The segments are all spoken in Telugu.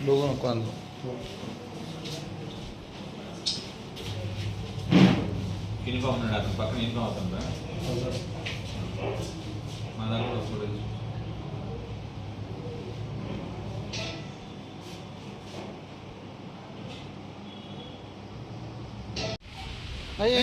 Luego no cuando. యూనిఫామ్ ఉన్నాడు అతను పక్కన యూనిఫామ్ అవుతుందా మా దాంట్లో చూడదు అయ్యే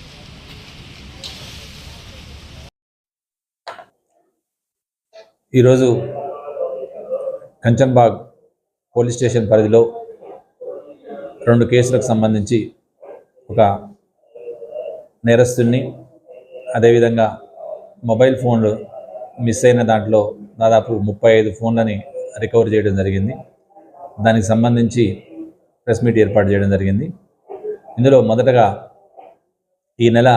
ఈరోజు కంచన్బాగ్ పోలీస్ స్టేషన్ పరిధిలో రెండు కేసులకు సంబంధించి ఒక నేరస్తుని అదేవిధంగా మొబైల్ ఫోన్లు మిస్ అయిన దాంట్లో దాదాపు ముప్పై ఐదు ఫోన్లని రికవర్ చేయడం జరిగింది. దానికి సంబంధించి ప్రెస్ మీట్ ఏర్పాటు చేయడం జరిగింది. ఇందులో మొదటగా ఈ నెల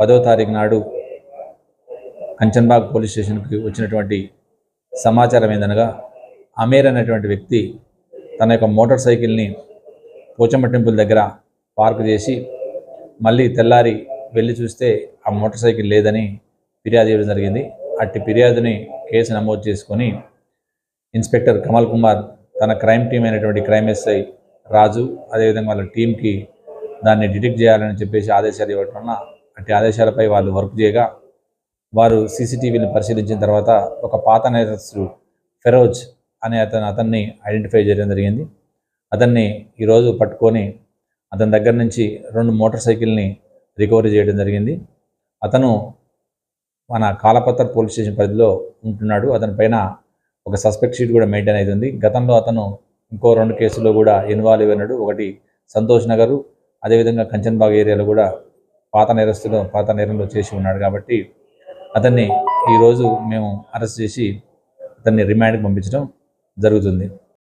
పదో తారీఖు నాడు కంచన్బాగ్ పోలీస్ స్టేషన్కి వచ్చినటువంటి సమాచారం ఏందనగా అమీర్ అనేటువంటి వ్యక్తి తన యొక్క మోటార్ సైకిల్ని పోచమ్మ టెంపుల్ దగ్గర పార్క్ చేసి మళ్ళీ తెల్లారి వెళ్ళి చూస్తే ఆ మోటార్ సైకిల్ లేదని ఫిర్యాదు చేయడం జరిగింది. అట్టి ఫిర్యాదుని కేసు నమోదు చేసుకొని ఇన్స్పెక్టర్ కమల్ కుమార్ తన క్రైమ్ టీం అయినటువంటి క్రైమ్ ఎస్ఐ రాజు అదేవిధంగా వాళ్ళ టీంకి దాన్ని డిటెక్ట్ చేయాలని చెప్పేసి ఆదేశాలు ఇవ్వటం వలన అట్టి ఆదేశాలపై వాళ్ళు వర్క్ చేయగా వారు సీసీటీవీని పరిశీలించిన తర్వాత ఒక పాత నేరస్తుడు ఫెరోజ్ అనే అతను అతన్ని ఐడెంటిఫై చేయడం జరిగింది. అతన్ని ఈరోజు పట్టుకొని అతని దగ్గర నుంచి రెండు మోటార్ సైకిల్ని రికవరీ చేయడం జరిగింది. అతను మన కాలపత్ర పోలీస్ స్టేషన్ పరిధిలో ఉంటున్నాడు. అతని పైన ఒక సస్పెక్ట్ షీట్ కూడా మెయింటైన్ అవుతుంది. గతంలో అతను ఇంకో రెండు కేసుల్లో కూడా ఇన్వాల్వ్ అయినాడు ఒకటి సంతోష్ నగరు అదేవిధంగా కంచన్బాగ్ ఏరియాలో కూడా పాత నేరస్తులు పాత నేరంలో చేసి ఉన్నాడు కాబట్టి అతన్ని ఈరోజు మేము అరెస్ట్ చేసి అతన్ని రిమాండ్కి పంపించడం జరుగుతుంది.